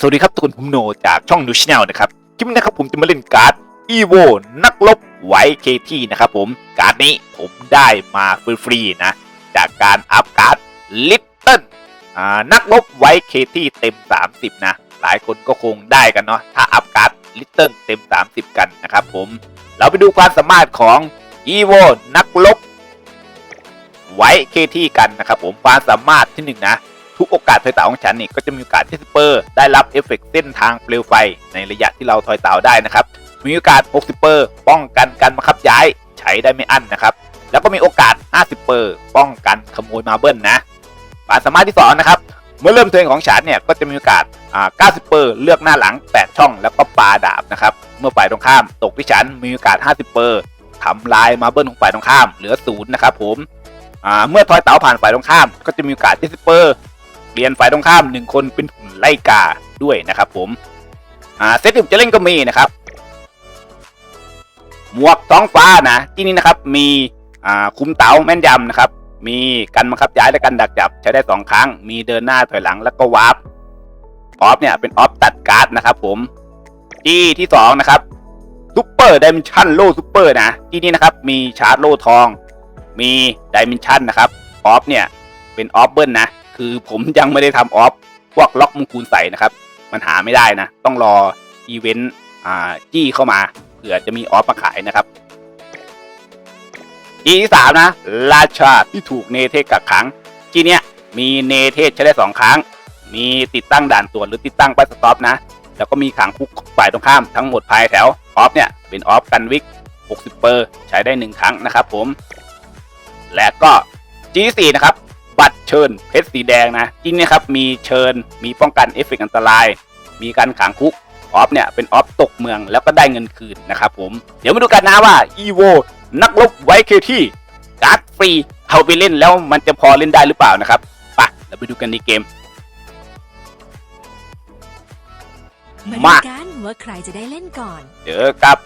สวัสดีครับทุกคนผมโนจากช่องนูชแนลนะครับคลิปนี้นะครับผมจะมาเล่นการ์ดอีโวนักลบไวเคที่นะครับผมการ์ดนี้ผมได้มาฟรีๆนะ จากการอัพการ์ดลิตเติ้ลนักลบไวเคที่เต็ม 30 นะ หลายคนก็คงได้กันเนาะถ้าอัพการ์ดลิตเติ้ลเต็ม 30 กันนะครับผมเราไปดูความสามารถของอีโวนักลบไวเคที่กันนะครับผมความสามารถที่หนึ่งนะ ทุกโอกาสทอยเต่าของฉันนี่ก็จะมีโอกาสที่สเปอร์ได้รับเอฟเฟกต์เส้นทางเปลวไฟ ในระยะที่เราทอยเต่าได้นะครับ มีโอกาส 60เปอร์ป้องกันการบังคับย้ายใช้ได้ไม่อั้นนะครับ แล้วก็มีโอกาส 50เปอร์ป้องกันขโมยมาเบิลนะความสามารถที่2นะครับเมื่อเริ่มเทิร์นของฉันเนี่ยก็จะมีโอกาสอ่า90 เปอร์เลือกหน้าหลัง 8 ช่องแล้วก็ปาดาบนะครับ เมื่อฝ่ายตรงข้ามตกที่ฉันมีโอกาส 50 เปอร์ทำลายมาเบิลของฝ่ายตรงข้ามเหลือศูนย์นะครับผมอ่าเมื่อทอยเต่าผ่านฝ่ายตรงข้ามก็จะมีโอกาส70เปอร์ เปลี่ยนฝ่ายตรงข้ามหนึ่งคนเป็นหุ่นไล่กาด้วยนะครับผม อ่าเซตที่ผมจะเล่นก็มีนะครับ หมวกท้องฟ้านะ ที่นี่นะครับมีอ่าคุมเต๋าแม่นยำนะครับ มีการบังคับย้ายและการดักจับใช้ได้สองครั้ง มีเดินหน้าถอยหลังแล้วก็วาร์ปออฟเนี่ยเป็นออฟตัดการ์ดนะครับผมที่ที่สองนะครับซูเปอร์ดิเมนชันโล่ซูเปอร์นะ ที่นี่นะครับมีชาร์จโล่ทอง มีดิเมนชันนะครับออฟเนี่ยเป็นออฟเบิลนะ คือผมยังไม่ได้ทำออฟพวกล็อกมงคูลใส่นะครับ มันหาไม่ได้นะ ต้องรออีเวนต์จี้เข้ามาเผื่อจะมีออฟมาขายนะครับจีที่สามนะ ราชาที่ถูกเนเธศกักขังจีเนี้ยมีเนเธศใช้ได้สองครั้ง มีติดตั้งด่านตรวจหรือติดตั้งป้ายสต็อปนะ แล้วก็มีขังคุกฝ่ายตรงข้ามทั้งหมดภายแถวออฟเนี่ยเป็นออฟกันวิก 60 เปอร์ ใช้ได้หนึ่งครั้งนะครับผม และก็ G4 นะครับ บัตรเชิญเพชรสีแดงนะที่นี่ครับมีเชิญมีป้องกันเอฟเฟกต์อันตราย มีการขังคุกออฟเนี่ยเป็นออฟตกเมืองแล้วก็ได้เงินคืนนะครับผม เดี๋ยวมาดูกันนะว่า EVO นักรบไวเคที่การ์ดฟรีเอาไปเล่นแล้วมันจะพอเล่นได้หรือเปล่านะครับไปเราไปดูกันในเกม มามาดูกันว่าใครจะได้เล่นก่อนเจอกับ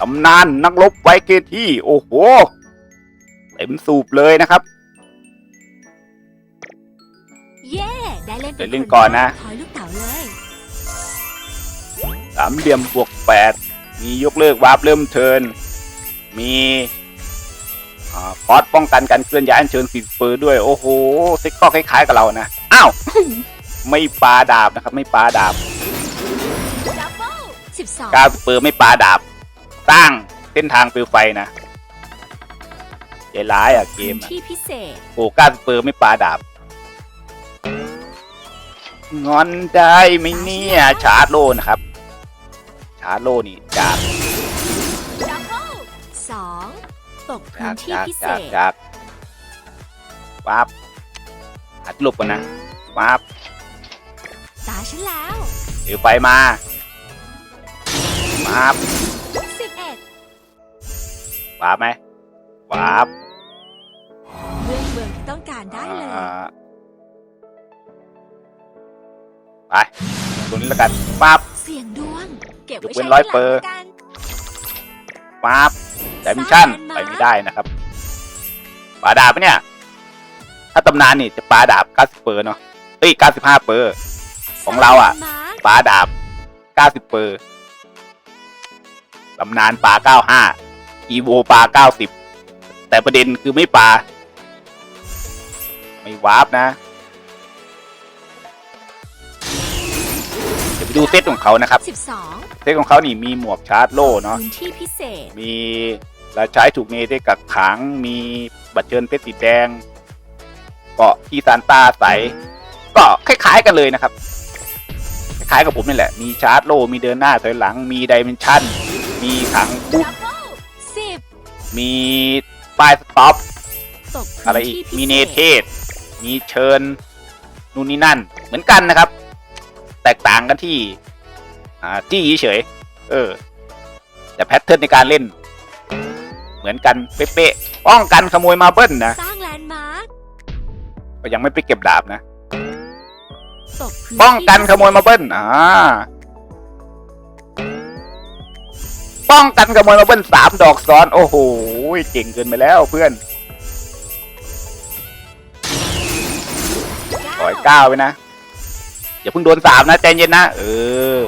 ตำนานนักรบไวเกที่ โอ้โหเต็มสูบเลยนะครับ เย้ได้เล่นเดี๋ยวเล่นก่อนนะถอยลูกเต๋าเลยสามเหลี่ยมบวกแปดมียกเลิกวาร์ปเริ่มเทิร์นมีอ่าคอร์สป้องกันการเคลื่อนย้ายอันเชิญสีเปอร์ด้วย โอ้โหเซ็กก็คล้ายๆกับเรานะ อ้าว ไม่ปาดาบนะครับ ไม่ปาดาบ12กาสเปอร์ไม่ปาดาบ สร้างเส้นทางเปลวไฟนะใจร้ายอะเกพื้มนอะที่พิเศษโอ้กาสเปอร์ไม่ปาดาบ งอนได้ไหมเนี่ยชาร์จโลนะครับ ชาร์จโลนี่จาก2ตกพื้จากนที่จากพิเศจากษจากปั๊บหัดหลบก่อนนะปั๊บตาฉันแล้วเดี๋ยวไฟมาปั๊บ11ปั๊บไหมปั๊บเลือกเบอร์ที่ต้องการได้เลย ไปตัวนี้แล้วกันปั๊บ เสียงดวง เก็บไว้ยกเว้ใช้นร้อยทีหลังเปอร์แล้วกันปั๊บดิเมนชั่นสไปร้างแลนด์มาร์คไม่ได้นะครับปาดาบปะเนี่ย ถ้าตำนานนี่จะปาดาบ 90 เปอร์เนาะเอ้ย 95 เปอร์ ของเราอะมาร์คปาดาบ 90 เปอร์ตำนานปา95 อีโวปา90 แต่ประเด็นคือไม่ปาไม่วาร์ปนะ ดี๋ยวไปดูเซตของเขานะครับ12เซตของเขานี่มีหมวกชาร์จโล่เนาะพื้นที่พิเศษมีราใช้ถูกเนได้กักขังมีบัตรเชิญเพชรสีแดงเกาะที่ซานต้าใสก็คล้ายๆกันเลยนะครับ คล้ายๆกับผมนี่แหละ มีชาร์จโลมีเดินหน้าถอยหลัง มีดิเมนชั่น มีขังคุก10มีป้ายสต็อปตกพื้นอะไรอีกที่พิมีเศเนษเทศ มีเชิญนู่นนี่นั่น เหมือนกันนะครับ แตกต่างกันที่ อ่าจี้เฉยๆเออ แต่แพทเทิร์นในการเล่น เหมือนกันเป๊ะๆป้องกันขโมยมาเบิ้ลนะสร้างแลนด์มาร์คก็ยังไม่ไปเก็บดาบนะตกพื้นป้องกันที่ขโมยมาเบิ้ลอ่าป้องกันขโมยมาเบิ้ลสามดอกซ้อน โอ้โหเก่งเกินไปแล้วเพื่อนปล่อยก้าวไปนะ อย่าเพิ่งโดนสามนะใจเย็นนะเออ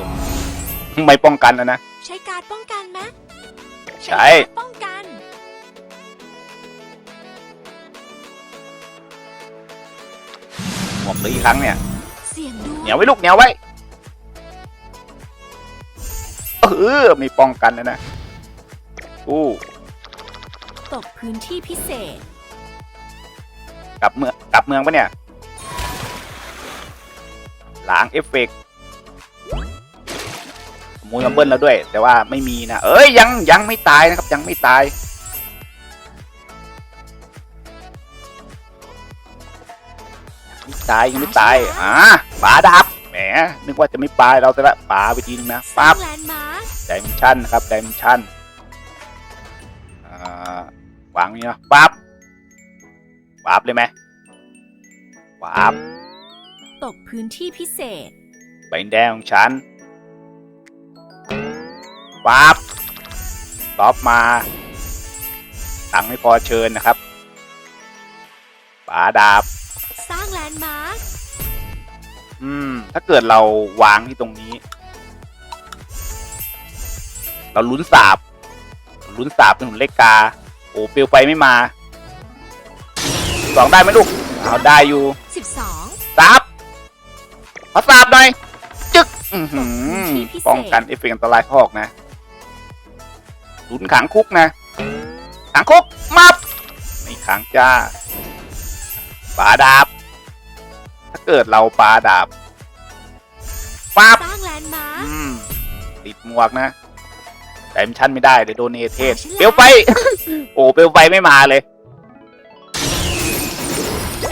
ไม่ป้องกันแล้วนะ ใช้การป้องกันไหมใช่การป้องกัน หมวกเหลยอีกครั้งเนี่ยเสียงดูเหนียวไว้ลูกเหนียวไว้เออไม่ป้องกันแล้วนะอู้ตกพื้นที่พิเศษกลับเมืองกลับเมืองปะเนี่ย ล้างเอฟเฟกต์ขโมยมเบิ้ลแล้วด้วย แต่ว่าไม่มีนะ เอ้ยยังยังไม่ตายนะครับ ยังไม่ตายไม่ตายยังไม่ตายอ่าป่าดับแหมนึกว่าจะไม่ปลายเราแต่ละป่าไปทีนึงนะปั๊บแลนด์มาร์คดิเมนชันนะครับดิมนชันอ่าวางนี่นะปั๊บปั๊บเลยไหมปั๊บ ตกพื้นที่พิเศษ ใบแดงของฉันปั๊บตอบมา ตังค์ไม่พอเชิญนะครับป๋าดาบ สร้างแลนด์มาร์คอืม ถ้าเกิดเราวางที่ตรงนี้ เราลุ้นสาบ ลุ้นสาบเป็นหุ่นเลขกา โอ้เปลวไฟไม่มา สองได้ไหมลูก เอาได้อยู่12สาบ ขอสาบหน่อย จึ๊กอือหือป้องกันเอฟเฟกต์อันตรายข้อออกนะลุ้นขังคุกนะ ขังคุก มับไม่ขังจ้าปาดาบ ถ้าเกิดเราปาดาบปั๊บสร้างแลนด์มาร์คอืมติดหมวกนะ แต่มิชั่นไม่ได้เดี๋ยวโดนเนเทศฉันแล้วเปลวไฟ โอ้เปลวไฟไม่มาเลย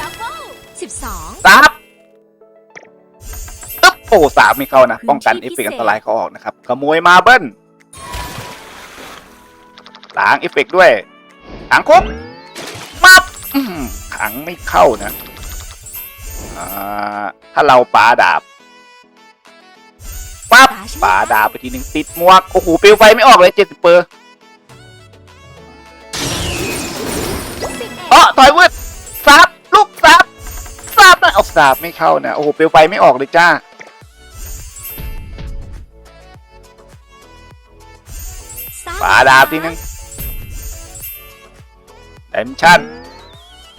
ดับเบิล12ซับตึ๊บ โอ้สามไม่เข้านะพื้นที่ป้องกันเอฟเฟกต์อันตรายเขาออกนะครับ ขโมยมาเบิ้ลล้างเอฟเฟกต์ด้วยขังคุกมับอื้อหือขังไม่เข้านะอ่าถ้าเราปาดาบปั๊บตาฉันปาแล้วดาบไปทีหนึ่งติดหมวก โอ้โหเปลวไฟไม่ออกเลยเจ็ดสิบเปอร์11เออถอยวืดซับลูกซับซับนะเอาซับไม่เข้านะ โอ้โหเปลวไฟไม่ออกเลยจ้า ปาดาบทีนึงเดมชั่น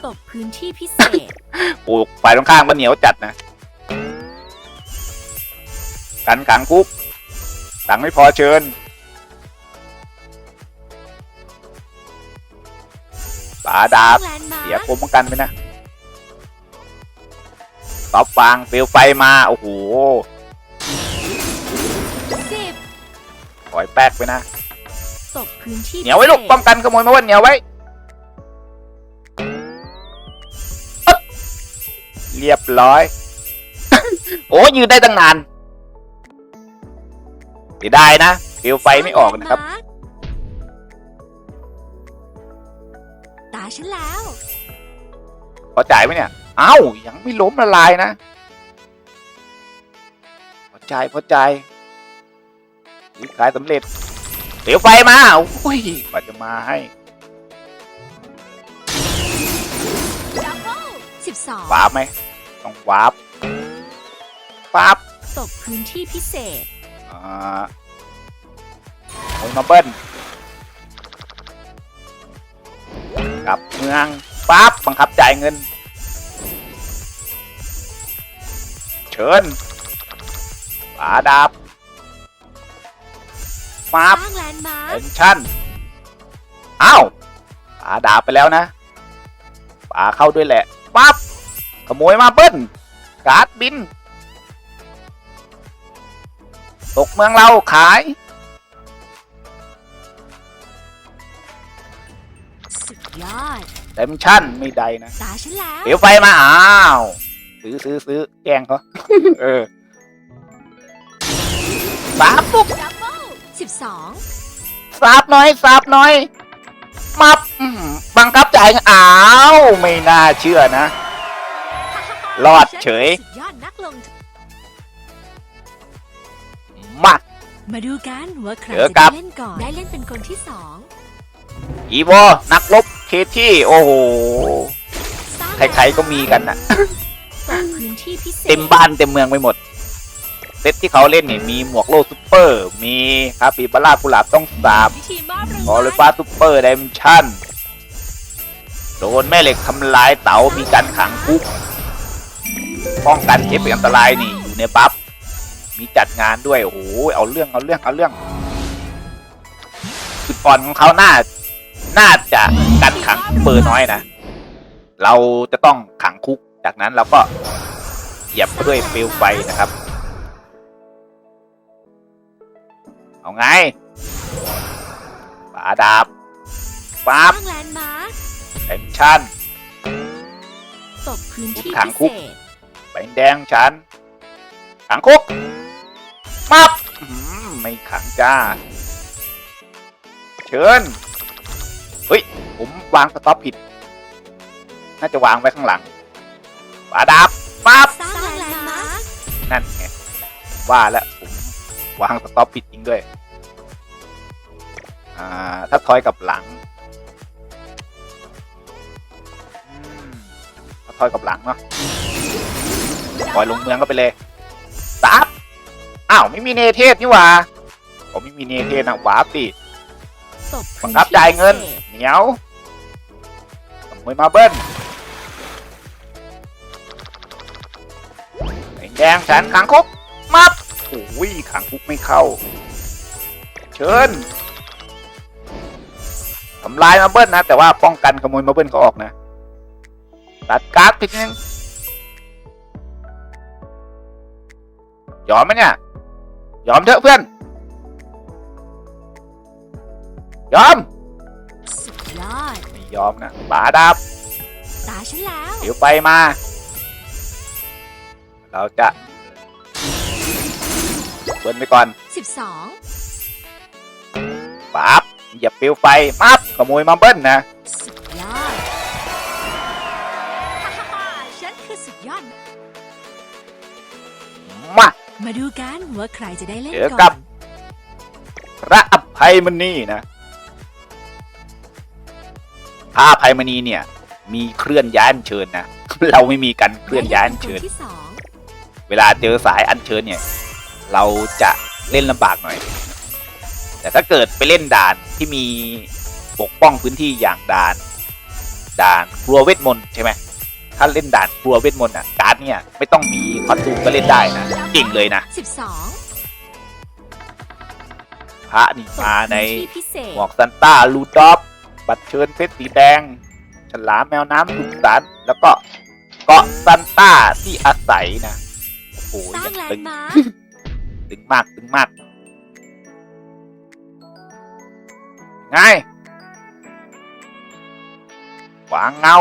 ตกพื้นที่พิเศษ ปลูกฝ่ายตรงข้ามก็เหนียวจัดนะ กันขังคุกตังค์ไม่พอเชิญปาดาบสร้งแลนด์มาร์คเสียคมป้องกันไปนะตอบฟางเปลวไฟมา โอ้โห10ปล่อยแป๊กไปนะ ตกพื้นที่เหนียวไว้ลูกพิศษป้องกันขโมยมาเว่าเหนียวไว้ปึ๊บเรียบร้อย โอ้ยืนได้ตั้งนานเสียดายนะเปลวไฟไม่ออกนะครับสางแลด์มาร์คตาฉันแล้ว พอจ่ายไหมเนี่ย เอ้า ยังไม่ล้มละลายนะ พอใจายพอใจายซื้อขายสำเร็จ เปลวไฟมาโอ้ยกว่าจะมาให้ดับเบิล12วาร์ปไหมต้องวาร์ปปั๊บตกพื้นที่พิเศษอ่าโอ้ยมาเบิ้ลกลับเมืองปั๊บบังคับจ่ายเงิน เชิญปาดาบสปั๊บร้างแลนด์มาเอร์คนชั่นอ้าวปาดาบไปแล้วนะปาเข้าด้วยแหละปั๊บขโมยมาเบิ้ลการ์ดบิน ตกเมืองเราขาย สุดยอดเต็มชั่นไม่ได้นะตาฉันแล้วเดี๋ยวไฟมาอ้าวซื้อซื้อซื้อแกล้งเขา เออสาบปุ๊บดับเบิล 12 สาบหน่อยสาบหน่อยมับอื้อหือบังคับจ่ายเงินอ้าวไม่น่าเชื่อนะ รอดเฉย สุดยอดนักลงทุนมา มาดูกันว่าใครเจอจะกัได้บ เล่นก่อน ได้เล่นเป็นคนที่สองอีโวนักรบเคที่โอ้โห สร้างใครๆก็มีกันนะ ตกพื้นที่พิเศษ เต็มบ้านเต็มเมืองไปหมด เซตที่เขาเล่นเนี่ยมีหมวกโลซูเปอร์ มีคาปิบาร่ากุหลาบต้องสาบพิธีมอบรางออวัลริฟ้าซูเปอร์ไดมชั่นโดนแม่เหล็กทำลายเต๋ามีการขังคุกป้องกันเอฟเฟกต์อันตรายนี่อยู่ในบัฟมีจัดงานด้วยโอ้โหเอาเรื่องเอาเรื่องเอาเรื่องจุดอ่อนของเขาน่าน่าจะกันขังเบอร์น้อยนะ เราจะต้องขังคุก จากนั้นเราก็เหยียบเขาด้วยเปลวไฟนะครับ เอาไงฝาดาบสร้าปั๊บงแลนด์มาร์คเต็มชั้นตกพื้นที่ขังพิคุเศกษใบแดงชั้นขังคุกมับอื้อหือไม่ขังจ้า เชิญ เฮ้ย ผมวางสต็อปผิด น่าจะวางไว้ข้างหลังฝาดาบปั๊บ สร้างแลนด์มาร์คนั่นไงผมว่าแล้วผม วางสต็อปผิดจริงด้วย อ่า ถ้าทอยกับหลังถ้าทอยกับหลังเนาะปล่อยลงเมืองก็ไปเลยซับอ้าวไม่มีเนเทศนี่หว่าผมไม่มีเนเทศนะหวาปิตกบังคับจ่ายเงิน เหนียวขโมยมาเบิ้ลแดงๆฉันขังคุกมับ โอ้ยขังคุกไม่เข้า เชิญทำลายมาเบิ้ลนะ แต่ว่าป้องกันขโมยมาเบิ้ลเขาออกนะ ตัดการ์ดทีนึงยอมไหมเนี่ย ยอมเถอะเพื่อน ยอมสุดยอดไม่ยอมนะบาดาบตาฉันแล้วเดี๋ยวไปมา เราจะ เบิ้ลไปก่อนสิบสองปั๊บอย่าปลิวไฟมับขโมยมาเบิ้ลนะ สุดยอดฮ่าฮ่าฮ่าฉันคือสุดยอด มา มาดูกันว่าใครจะได้เล่นเจอก่กัอบ น พระอภัยมณีนะ พระอภัยมณีเนี่ย มีเคลื่อนย้ายอัญเชิญนะ เราไม่มีการเคลื่อนย้ายอัญเชิญคนที่สองเวลาเจอสายอัญเชิญเนี่ย เราจะเล่นลำบากหน่อย แต่ถ้าเกิดไปเล่นด่านที่มีปกป้องพื้นที่อย่างด่าน ด่านครัวเวทมนต์ใช่ไหมถ้าเล่นด่านครัวเวทมนต์อะการ์ดเนี่ยไม่ต้องมีคอนตูมก็เล่นได้นะเก่งเลยนะสิบสองพระนี่มาในที่พิเศษหมวกซันต้าลูดอฟบัตรเชิญเซตสีแดง ฉลามแมวน้ำสุขสันต์แล้วก็เกาะซันต้าที่อาศัยนะ โอ้โหสร้างแลนตึงด์มาร์ค ตึงมากตึงมากไงวางเงา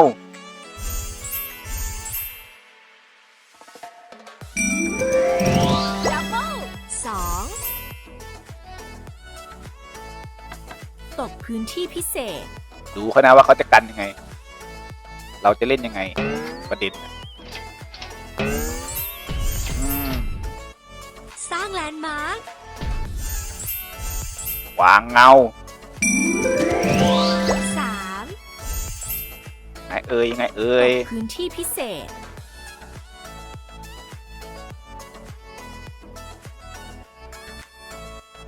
ดับเบิลสองตกพื้นที่พิเศษ ดูเขานะว่าเขาจะกันยังไง เราจะเล่นยังไงประเด็นางเงาสามไงเอ่ยไงเอ่ตยกพื้นที่พิเศษ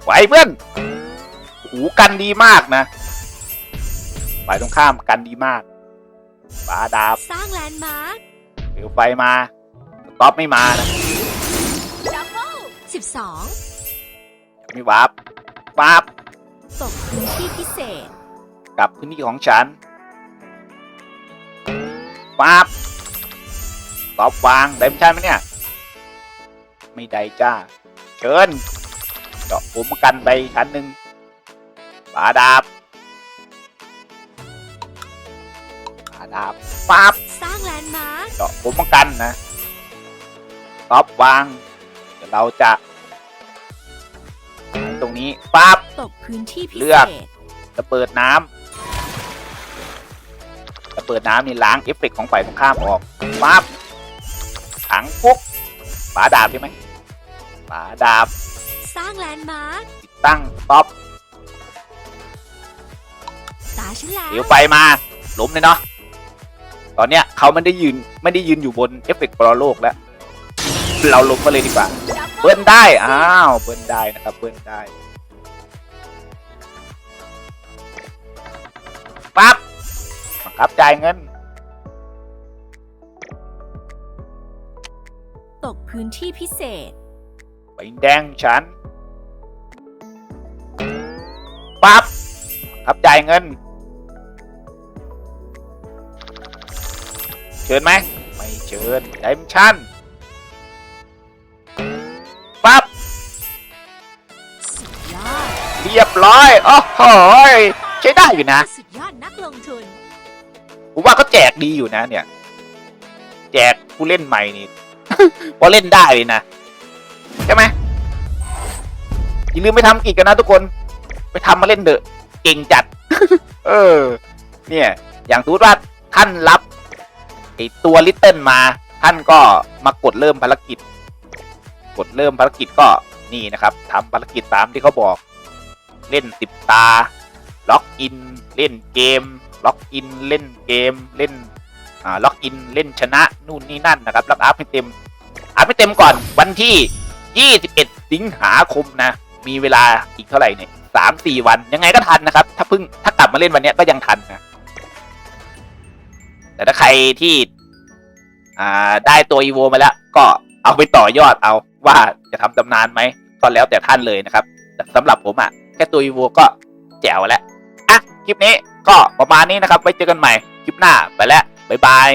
ไหวเพื่อนหูกันดีมากนะฝ่ายตรงข้ามกันดีมากฝาดาบสร้างแลนด์มาร์คเดี๋ยวไฟมาสต็อปไม่มานะดับเบิลสิบสองยังไม่วาร์ป วาร์ปตกพื้นที่พิเศษ กลับพื้นที่ของฉันวาร์ปสต็อปวางได้ไม่ใช่ไหมเนี่ย ไม่ได้จ้า เชิญเจาะผมกันไปชั้นหนึ่งฝาดาบฝาดาบปั๊บสร้างแลนด์มาร์คเจาะผมป้องกันนะท็อปวางเดี๋ยวเราจะตรง นี้ปั๊บตกพื้นที่พิเลืเศอกษระเบิดน้ำระเบิดน้ำนี่ล้างเอฟเฟกต์ของฝ่ายตรงข้ามออกปั๊บถังปุ๊บฝาดาบใช่ไหมฝาดาบ สร้างแลนด์มาร์คติดตั้งท็อปตาฉันแล้วเดี๋ยวไฟมาล้มเลยเนาะตอนเนี้ยเขาไม่ได้ยืนไม่ได้ยืนอยู่บนเอฟเฟกต์ปรโลกแล้ว เราล้มมาเลยดีกว่าดับเบิเบิ้ลได้ อ้าว เบิ้ลได้นะครับ เบิ้ลได้ บังคับจ่ายเงิน ตกพื้นที่พิเศษ ไปแดงฉัน ปั๊บบังคับจ่ายเงิน เชิญไหม ไม่เชิญไดมชั่นปั๊บสุดยอด เรียบร้อย โอ้โหยใช้ได้อยู่นะ สุดยอดนักลงทุน ผมว่าก็แจกดีอยู่นะ เนี่ย แจกผู้เล่นใหม่นี่พอเล่นได้เลยนะใช่ไหมอย่าลืมไปทำกิจกันนะทุกคน ไปทำมาเล่นเดอะเก่งจัด เออ เนี่ย อย่างสมมติว่าท่านรับไอตัวลิตเติ้ลมา ท่านก็มากดเริ่มภารกิจ กดเริ่มภารกิจก็นี่นะครับทำภารกิจตามที่เขาบอก เล่นสิบตา ล็อกอิน เล่นเกม ล็อกอินเล่นเกมเล่นอ่าล็อกอินเล่นชนะนู่นนี่นั่นนะครับแล้วอัพให้เต็มอัพให้เต็มก่อนวันที่ 21 สิงหาคมนะ มีเวลาอีกเท่าไหร่เนี่ยสามสี่วันยังไงก็ทันนะครับ ถ้าเพิ่งถ้ากลับมาเล่นวันเนี้ยก็ยังทันนะ แต่ถ้าใครที่อ่าได้ตัวอีโวมาแล้ว ก็เอาไปต่อยอดเอาว่าจะทำตำนานไหมก็แล้วแต่ท่านเลยนะครับแต่สำหรับผมอะ แค่ตัวอีโวก็แจ๋วแล้วอะ คลิปนี้ ก็ประมาณนี้นะครับไว้เจอกันใหม่คลิปหน้าไปแล้วบ๊ายบาย